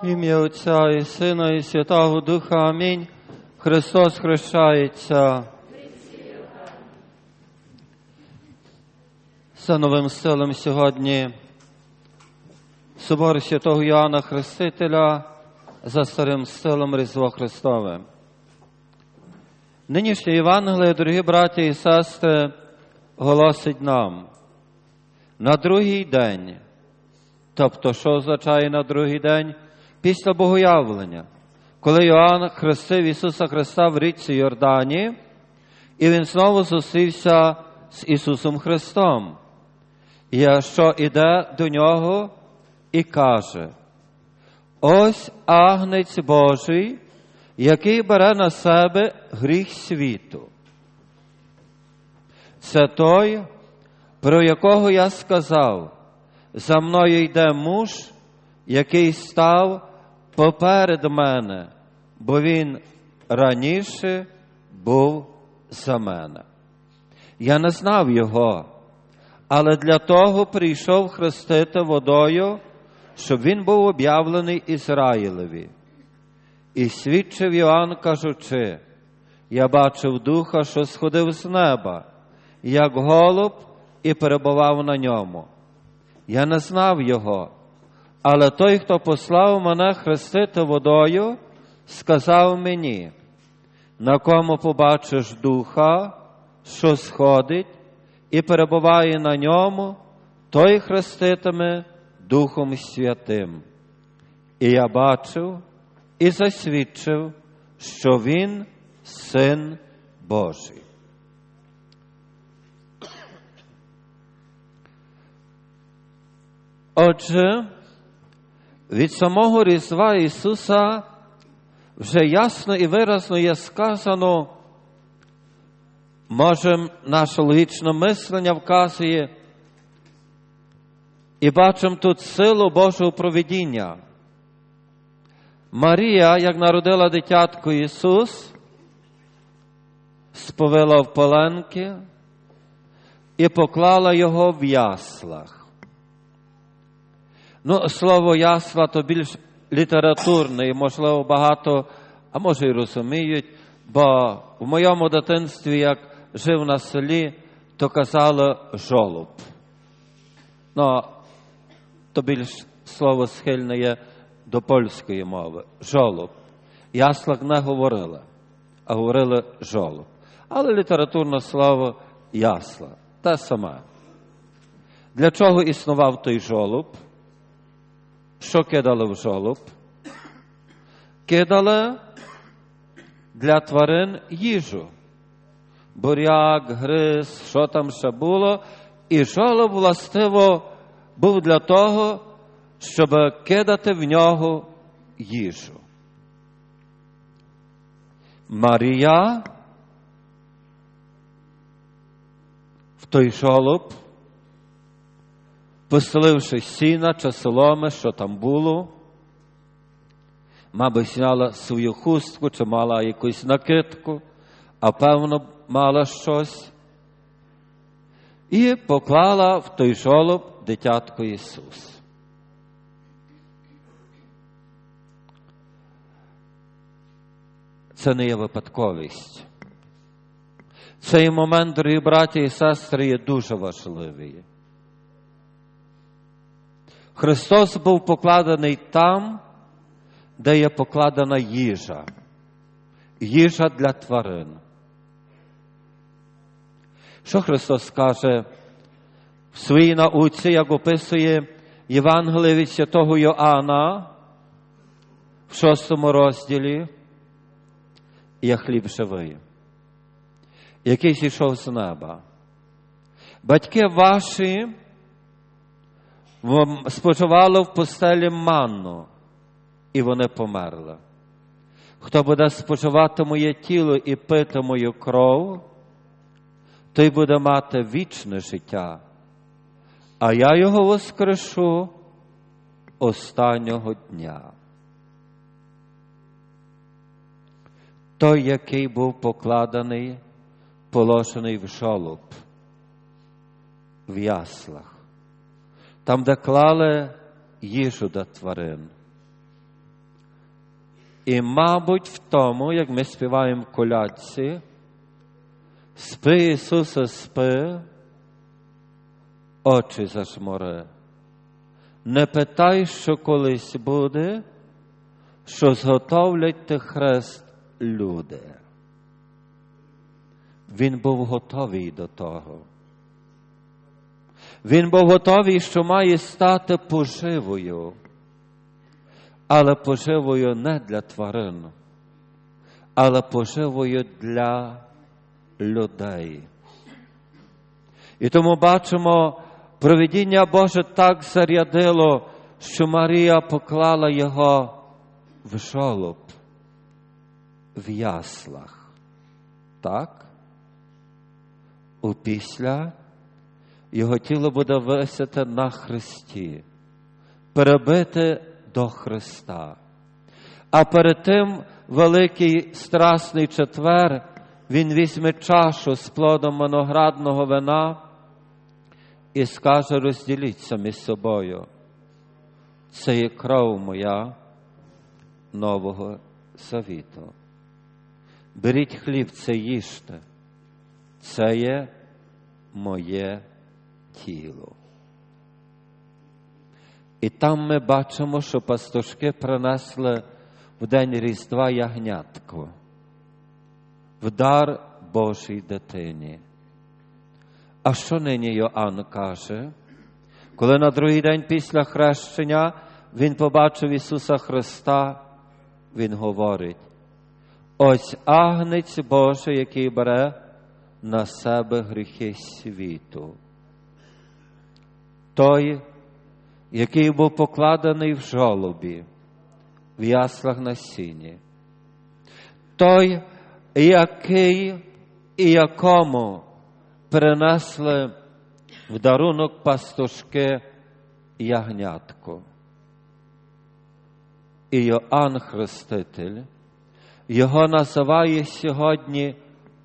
В ім'я Отця і Сина, і Святого Духа. Амінь. Христос хрещається. За новим стилем сьогодні собор святого Йоанна Хрестителя за старим стилем Різдво Христове. Нинішнє Євангеліє, дорогі браті і сестри, голосить нам на другий день. Тобто, що означає на другий день? Після Богоявлення, коли Йоанн хрестив Ісуса Христа в річці Йордані, і Він знову зустрівся з Ісусом Христом, і що іде до нього і каже: Ось агнець Божий, який бере на себе гріх світу. Це той, про якого я сказав, за мною йде муж, який став поперед мене, бо він раніше був за мене. Я не знав його, але для того прийшов хрестити водою, щоб він був об'явлений Ізраїлеві. І свідчив Йоанн, кажучи, я бачив духа, що сходив з неба, як голуб, і перебував на ньому. Я не знав його, але той, хто послав мене хрестити водою, сказав мені, на кому побачиш духа, що сходить, і перебуває на ньому, той хреститиме Духом Святим. І я бачив і засвідчив, що він син Божий. Отже, від самого Різдва Ісуса вже ясно і виразно є сказано, може, наше логічне мислення вказує, і бачимо тут силу Божого провидіння. Марія, як народила дитятко Ісус, сповила в поленки і поклала його в яслах. Ну, слово ясла то більш літературне, і, можливо, багато, а може й розуміють, бо в моєму дитинстві, як жив на селі, то казали жолоб. Ну, то більш слово схильне є до польської мови. Жолоб. Яслак не говорили, а говорили жолоб. Але літературне слово ясла те саме. Для чого існував той жолоб? Що кидали в жолоб? Кидали для тварин їжу. Буряк, гриз, що там ще було. І жолоб, властиво, був для того, щоб кидати в нього їжу. Марія в той жолоб поселивши сіна чи соломи, що там було, мабуть, зняла свою хустку чи мала якусь накидку, а певно, мала щось, і поклала в той жолоб дитятко Ісус. Це не є випадковість. Цей момент, дорогі браті і сестри, є дуже важливий. Христос був покладений там, де є покладена їжа, їжа для тварин. Що Христос каже в своїй науці, як описує Євангеліє від святого Йоанна в шостому розділі, є хліб живий, який зійшов з неба. Батьки ваші споживало в постелі манну, і вони померли. Хто буде споживати моє тіло і пити мою кров, той буде мати вічне життя, а я його воскрешу останнього дня. Той, який був покладений, положений в жолоб, в яслах там, де клали їжу до тварин. І, мабуть, в тому, як ми співаємо колядці, спи Ісусе, спи, очі зашмори. Не питай, що колись буде, що зготовлять ти хрест люди. Він був готовий до того. Він був готовий, що має стати поживою, але поживою не для тварин, але поживою для людей. І тому бачимо, провидіння Боже так зарядило, що Марія поклала його в жолоб, в яслах. Так? Опісля його тіло буде висити на Христі, перебите до Христа. А перед тим великий страсний четвер він візьме чашу з плодом моноградного вина і скаже: розділіться між собою. Це є кров моя нового завіту. Беріть хліб, це їжте. Це є моє тіло. І там ми бачимо, що пастушки принесли в день Різдва ягнятко, в дар Божій дитині. А що нині Йоанн каже? Коли на другий день після хрещення він побачив Ісуса Христа, Він говорить: ось агнець Божий, який бере на себе гріхи світу. Той, який був покладений в жолобі, в яслах на сіні. Той, який і якому принесли в дарунок пастушки ягнятку. І Йоанн Хреститель його називає сьогодні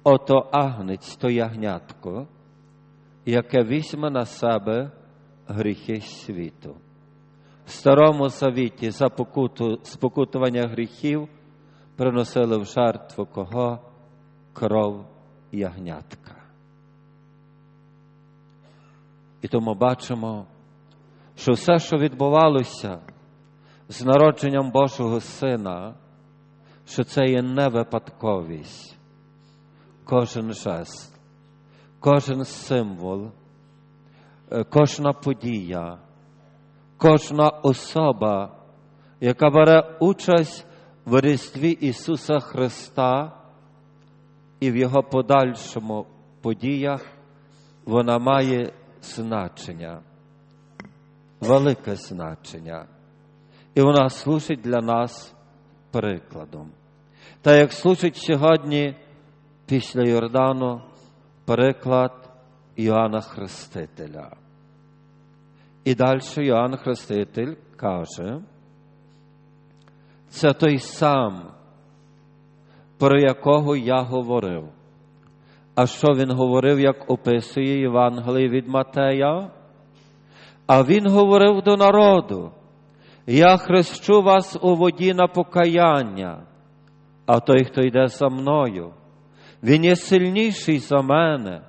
ото агнець, то ягнятко, яке візьме на себе гріхи світу. В Старому Завіті за покуту, спокутування гріхів приносили в жертву кого кров ягнятка. І тому бачимо, що все, що відбувалося з народженням Божого Сина, що це є не випадковість, кожен жест, кожен символ, кожна подія, кожна особа, яка бере участь в Різдві Ісуса Христа і в Його подальшому подіях, вона має значення, велике значення. І вона служить для нас прикладом. Та як служить сьогодні після Йордану приклад Іоанна Хрестителя. І далі Йоанн Хреститель каже, це той сам, про якого я говорив. А що він говорив, як описує Євангеліє від Матея? А він говорив до народу: Я хрещу вас у воді на покаяння, а той, хто йде за мною, він є сильніший за мене,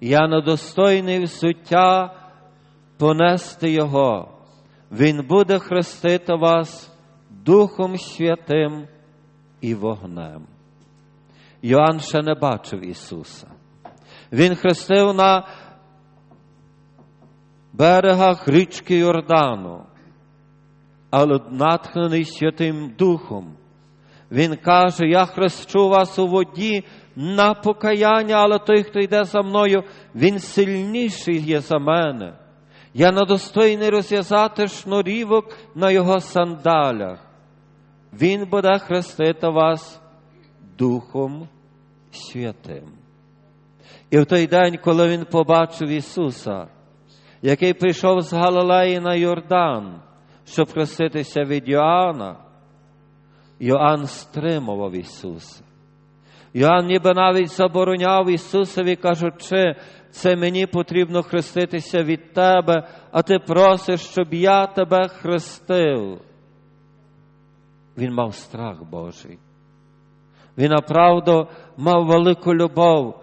я недостойний взуття понести Його. Він буде хрестити вас Духом Святим і вогнем. Йоанн ще не бачив Ісуса. Він хрестив на берегах річки Йордану, але натхнений Святим Духом. Він каже: Я хрещу вас у воді на покаяння, але той, хто йде за мною, він сильніший є за мене. Я недостойний розв'язати шнурівок на його сандалях. Він буде хрестити вас Духом Святим. І в той день, коли він побачив Ісуса, який прийшов з Галилеї на Йордан, щоб хреститися від Йоанна, Йоанн стримував Ісуса. Йоанн ніби навіть забороняв Ісусові, кажучи, це мені потрібно хреститися від Тебе, а Ти просиш, щоб я тебе хрестив. він мав страх Божий. Він направду мав велику любов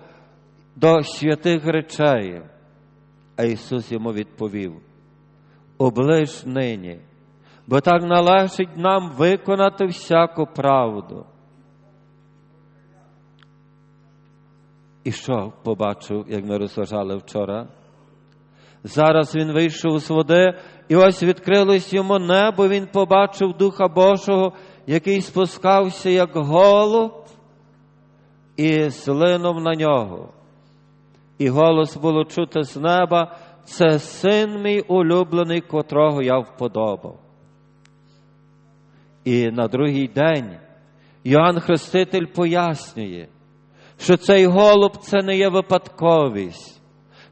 до святих речей. А Ісус йому відповів: оближ нині, бо так належить нам виконати всяку правду. І що побачив, як ми розважали вчора? Зараз він вийшов з води, і ось відкрилось йому небо, він побачив Духа Божого, який спускався, як голуб, і слинув на нього. І голос було чути з неба, це син мій улюблений, котрого я вподобав. І на другий день Йоанн Хреститель пояснює, що цей голуб це не є випадковість,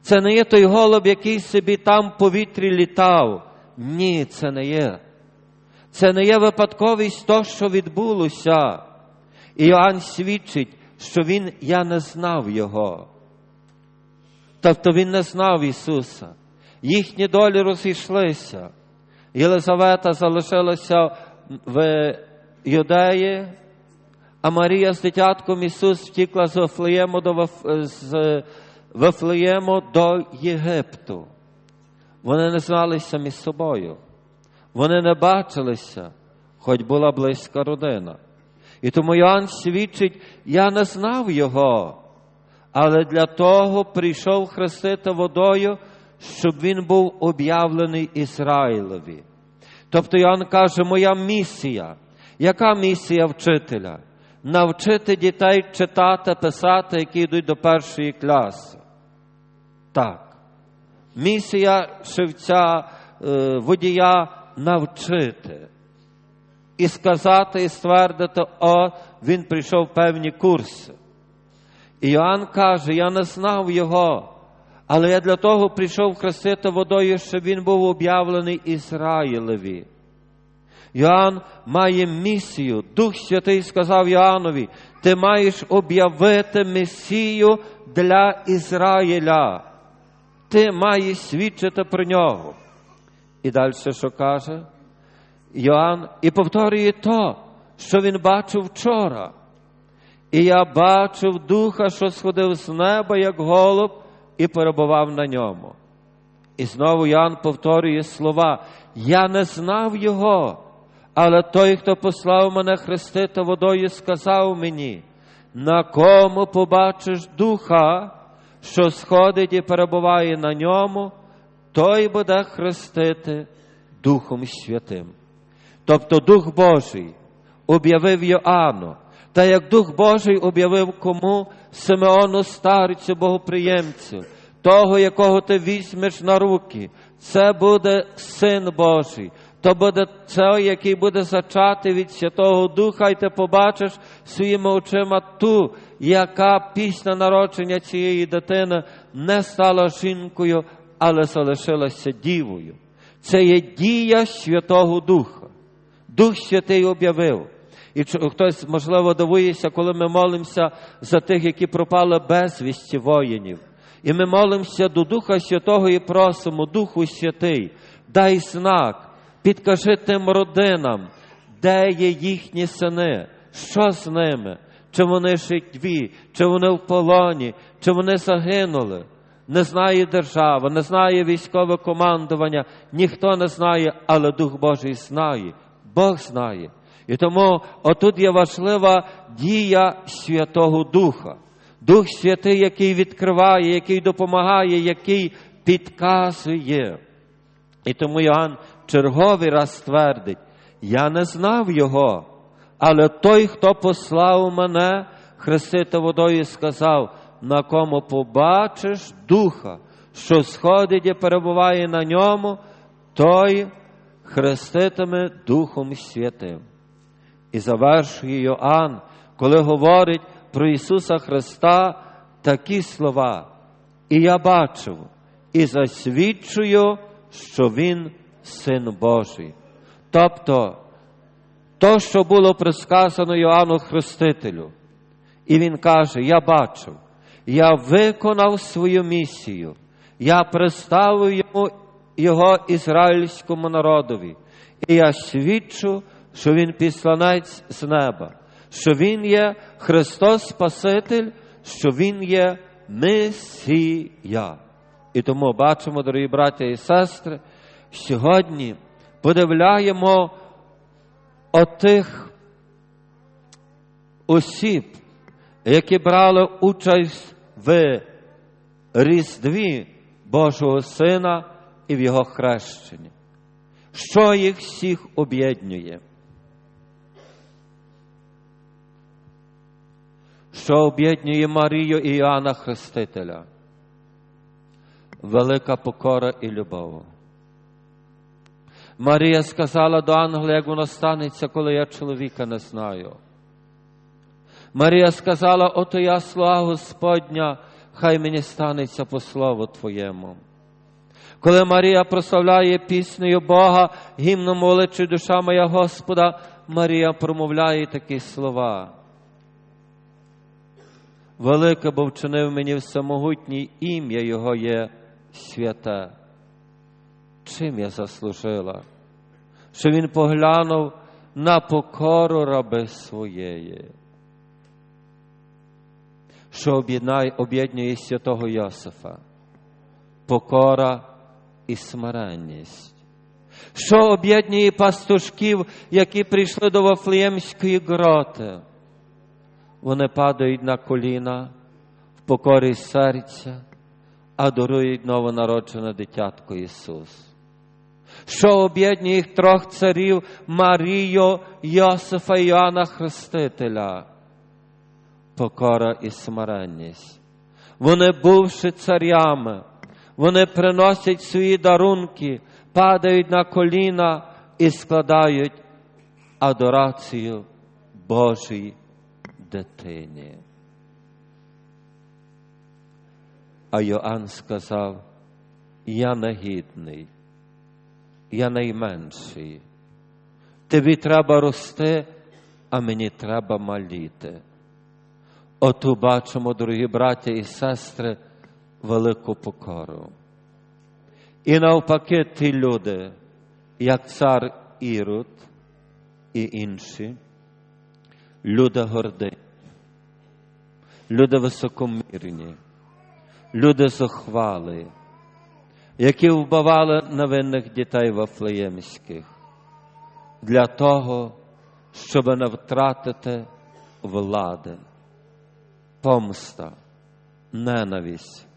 це не є той голуб, який собі там в повітрі літав. Ні, це не є. Це не є випадковість то, що відбулося. І Йоанн свідчить, що він я не знав Його. Тобто він не знав Ісуса. Їхні долі розійшлися. Єлизавета залишилася в Юдеї, а Марія з дитятком Ісус втікла з Вифлеєму до, з Вифлеєму до Єгипту. Вони не зналися між собою. Вони не бачилися, хоч була близька родина. І тому Йоанн свідчить, я не знав його, але для того прийшов хрестити водою, щоб він був об'явлений Ізраїлові. Тобто Йоанн каже, моя місія. Яка місія вчителя? Навчити дітей читати, писати, які йдуть до першої класи. Так. Місія шевця, водія навчити. І сказати, і ствердити, о, він прийшов певні курси. І Йоанн каже, я не знав його, але я для того прийшов хрестити водою, щоб він був об'явлений Ізраїлеві. Йоанн має місію. Дух Святий сказав Йоаннові, ти маєш об'явити Месію для Ізраїля. Ти маєш свідчити про нього. І далі що каже? Йоанн і повторює то, що він бачив вчора. І я бачив духа, що сходив з неба, як голуб, і перебував на ньому. І знову Йоанн повторює слова: Я не знав його, але той, хто послав мене хрестити водою, сказав мені, на кому побачиш духа, що сходить і перебуває на ньому, той буде хрестити Духом Святим. Тобто Дух Божий об'явив Йоанну, та як Дух Божий об'явив кому Симеону старцю богоприємцю, того, якого ти візьмеш на руки, це буде Син Божий, то буде цей, який буде зачати від Святого Духа, і ти побачиш своїми очима ту, яка після народження цієї дитини не стала жінкою, але залишилася дівою. Це є дія Святого Духа. Дух Святий об'явив. І хтось, можливо, дивується, коли ми молимося за тих, які пропали безвісті воїнів. І ми молимося до Духа Святого і просимо, Духу Святий, дай знак, підкажи тим родинам, де є їхні сини, що з ними, чи вони житві, чи вони в полоні, чи вони загинули. Не знає держава, не знає військове командування, ніхто не знає, але Дух Божий знає, Бог знає. І тому отут є важлива дія Святого Духа. Дух Святий, який відкриває, який допомагає, який підказує. І тому Йоанн черговий раз твердить: я не знав його, але той, хто послав мене, хрестити водою, сказав, на кому побачиш духа, що сходить і перебуває на ньому, той хреститиме Духом Святим. І завершує Йоанн, коли говорить про Ісуса Христа такі слова. І я бачив і засвідчую, що Він Син Божий. Тобто, то, що було присказано Йоанну Хрестителю, і він каже: Я бачив, я виконав свою місію, я представив йому, його ізраїльському народові, і я свідчу, що Він післанець з неба, що Він є Христос Спаситель, що Він є Месія. І тому бачимо, дорогі браття і сестри, сьогодні подивляємо отих осіб, які брали участь в Різдві Божого Сина і в Його хрещенні. Що їх всіх об'єднує? Що об'єднує Марію і Іоанна Хрестителя? Велика покора і любов. Марія сказала до ангела, як воно станеться, коли я чоловіка не знаю. Марія сказала, ото я слава Господня, хай мені станеться по слову Твоєму. Коли Марія прославляє піснею Бога, гімном моличи душа моя Господа, Марія промовляє такі слова. Велике, бо вчинив мені всемогутній ім'я Його є святе. Чим я заслужила? Що він поглянув на покору раби своєї, що об'єднує святого Йосифа, покора і смиренність, що об'єднує пастушків, які прийшли до Вафлеємської гроти. Вони падають на коліна в покорі серця, аdoрують новонароджене дитятко Ісус. Що об'єднує їх трьох царів Марію, Йосифа і Іоанна Хрестителя? Покора і смиренність. Вони, бувши царями, вони приносять свої дарунки, падають на коліна і складають адорацію Божій дитині. А Йоанн сказав, я негідний, я найменший. Тобі треба рости, а мені треба маліти. Оту бачимо, дорогі браття і сестри, велику покору. І навпаки, ті люди, як цар Ірод і інші, люди горди, люди високомірні, люди зухвали, які вбивали невинних дітей вафлеємських для того, щоб не втратити влади, помста, ненависть,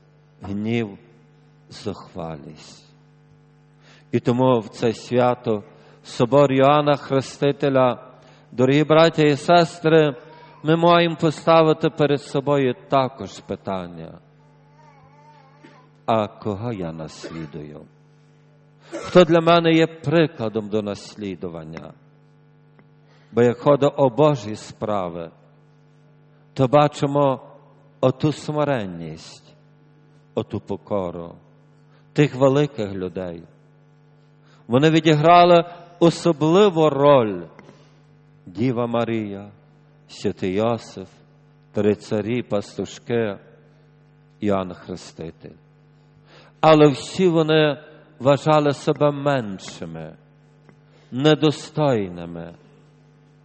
гнів, зухвалість. І тому в це свято собор Йоанна Хрестителя, дорогі браття і сестри, ми маємо поставити перед собою також питання. А кого я наслідую? Хто для мене є прикладом до наслідування? Бо як ходить о Божі справи, то бачимо оту смиренність, оту покору тих великих людей. Вони відіграли особливу роль Діва Марія, Святий Йосиф, три царі, пастушки, Іоанн Хреститель. Але всі вони вважали себе меншими, недостойними,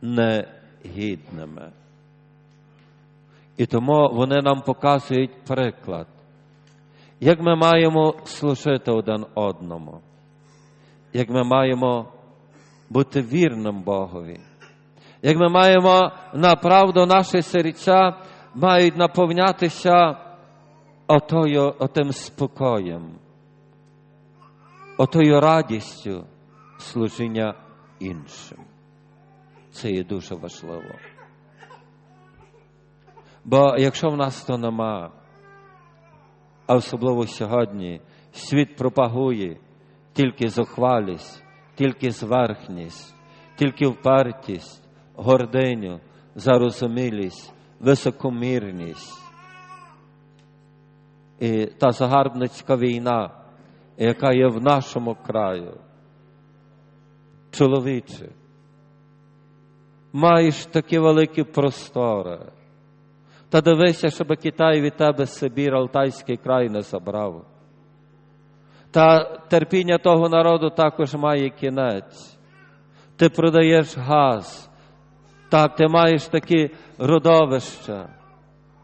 негідними. І тому вони нам показують приклад, як ми маємо служити один одному, як ми маємо бути вірним Богові, як ми маємо направду наші серця мають наповнятися отою, отим спокоєм, отою радістю служіння іншим. Це є дуже важливо. Бо якщо в нас то нема, а особливо сьогодні світ пропагує тільки зухвалість, тільки зверхність, тільки впертість, гординю, зарозумілість, високомірність. І та загарбницька війна, яка є в нашому краю. Чоловіче, маєш такі великі простори. Та дивися, щоб Китай від тебе Сибір, Алтайський край не забрав. Та терпіння того народу також має кінець. Ти продаєш газ. Так, ти маєш такі родовища.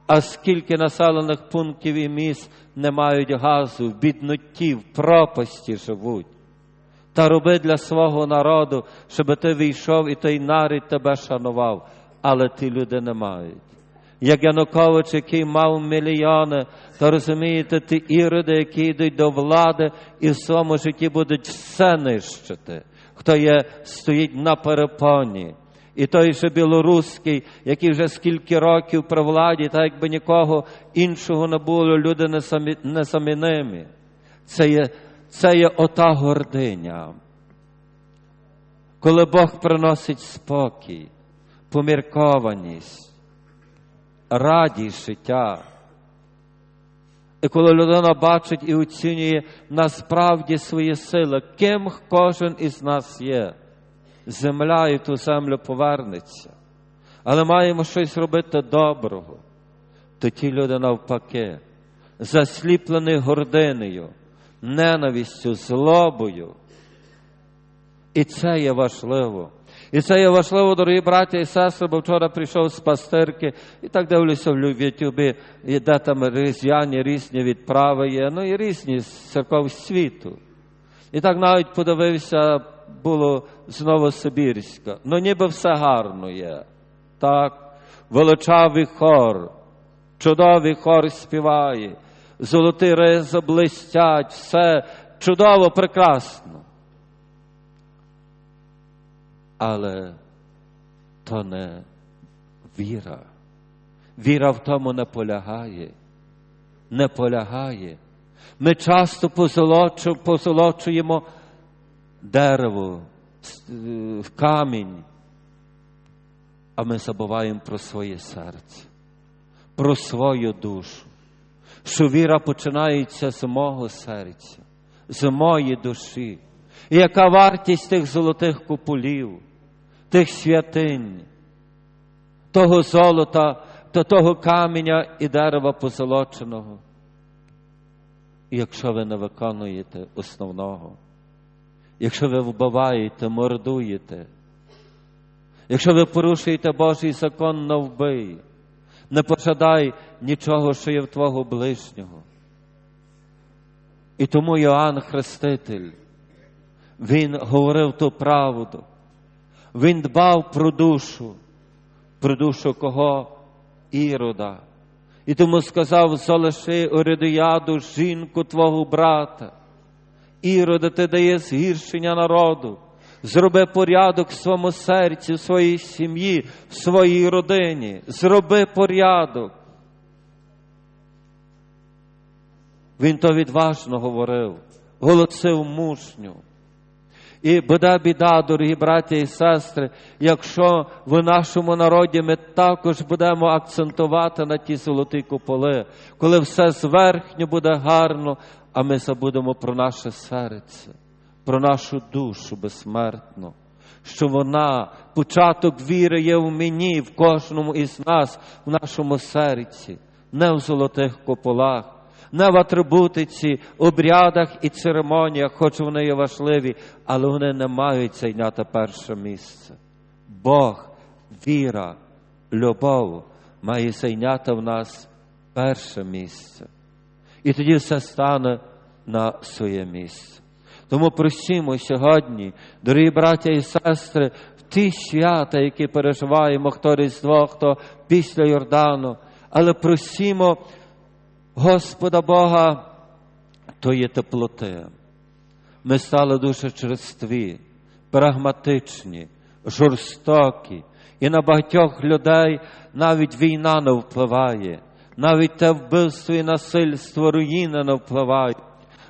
А скільки населених пунктів і міст не мають газу, в бідноті, в пропасті живуть. Та роби для свого народу, щоб ти війшов і той нарід тебе шанував, але ті люди не мають. Як Янукович, який мав мільйони, то розумієте, ті іроди, які йдуть до влади і в своєму житті будуть все нищити, хто є, стоїть на перепоні. І той же білоруський, який вже скільки років при владі, так якби нікого іншого не було, люди несамі- незамінимі. Це є, це є ота гординя. Коли Бог приносить спокій, поміркованість, радість життя. І коли людина бачить і оцінює насправді свої сили, ким кожен із нас є, земля і ту землю повернеться. Але маємо щось робити доброго, то ті люди навпаки, засліплені гординею, ненавистю, злобою. І це є важливо. І це є важливо, дорогі браті і сестри, бо вчора прийшов з пастирки, і так дивлюся в Ютубі, і де там різдвяні різні відправи є, ну і різні з церков світу. І так навіть подивився, було з Новосибірська. Ну ніби все гарно є. Так, величавий хор, чудовий хор співає, золоті ризи блистять, все чудово, прекрасно. Але то не віра. Віра в тому не полягає. Не полягає. Ми часто позолочу- позолочуємо дерево, е, камінь, а ми забуваємо про своє серце, про свою душу. Що віра починається з мого серця, з моєї душі. І яка вартість тих золотих куполів, тих святинь, того золота, та того каменя і дерева позолоченого. Якщо ви не виконуєте основного, якщо ви вбиваєте, мордуєте, якщо ви порушуєте Божий закон на вбий, не пожадай нічого, що є в твого ближнього. І тому Йоанн Хреститель, він говорив ту правду. Він дбав про душу, про душу кого? Ірода. І тому сказав, залиши Оридіаду, жінку твого брата. Ірода ти дає згіршення народу. Зроби порядок в своєму серці, в своїй сім'ї, в своїй родині. Зроби порядок. Він то відважно говорив, голосив мужню. І буде біда, дорогі браті і сестри, якщо в нашому народі ми також будемо акцентувати на ті золоті куполи, коли все зверхньо буде гарно, а ми забудемо про наше серце, про нашу душу безсмертну, що вона, початок віри є в мені, в кожному із нас, в нашому серці, не в золотих куполах не в атрибутиці, обрядах і церемоніях, хоч вони є важливі, але вони не мають зайняти перше місце. Бог, віра, любов має зайняти в нас перше місце. І тоді все стане на своє місце. Тому просімо сьогодні, дорогі браття і сестри, в ті свята, які переживаємо, хто Різдво, хто після Йордану, але просімо Господа Бога тої теплоти. Ми стали дуже черстві, прагматичні, жорстокі, і на багатьох людей навіть війна не впливає, навіть те вбивство і насильство руїни не впливають.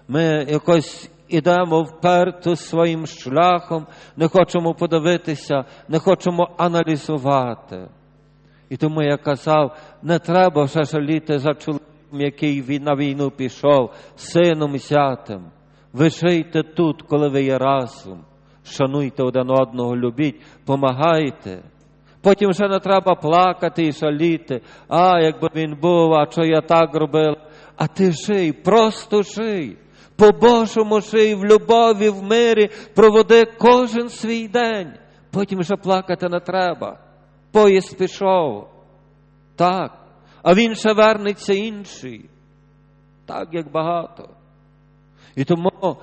Ми якось ідемо вперто своїм шляхом, не хочемо подивитися, не хочемо аналізувати. І тому я казав, не треба вже жаліти за чоловіком, який на війну пішов, сином зятем. Ви жийте тут, коли ви є разом. Шануйте один одного, любіть, помагайте. Потім вже не треба плакати і жаліти. А, якби він був, а що я так робив. А ти жий, просто жий. По-божому жий в любові, в мирі, проводи кожен свій день. потім вже плакати не треба. Поїзд пішов. Так. А він ще вернеться інший. Так, як багато. І тому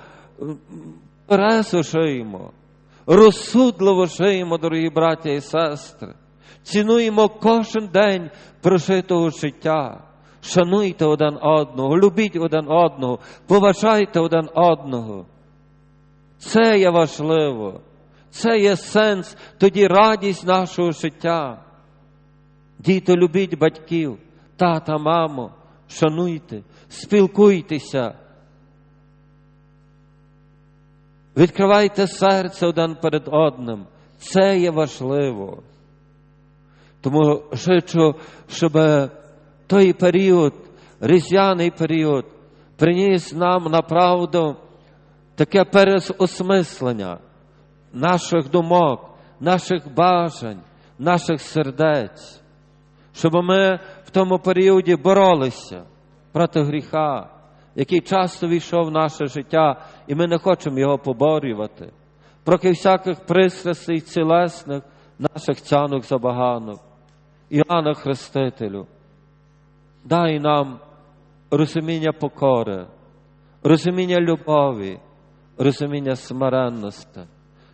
шиємо, розсудливо шиємо, дорогі браття і сестри. Цінуємо кожен день прожитого життя. Шануйте один одного, любіть один одного, поважайте один одного. Це є важливо. Це є сенс, тоді радість нашого життя. Діти, любіть батьків, тата, мамо, шануйте, спілкуйтеся. Відкривайте серце один перед одним. Це є важливо. Тому хочу, щоб той період, різдвяний період, приніс нам направду таке переосмислення наших думок, наших бажань, наших сердець, щоб ми в тому періоді боролися проти гріха, який часто війшов в наше життя, і ми не хочемо його поборювати, проти всяких пристрастей цілесних наших цянок забаганок. Іоанна Хрестителю, дай нам розуміння покори, розуміння любові, розуміння смиренності.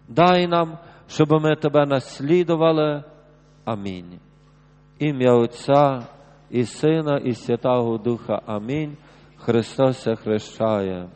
Дай нам, щоб ми тебе наслідували. Амінь. Ім'я Отця і Сина, і Святого Духа. Амінь. Христос хрещає.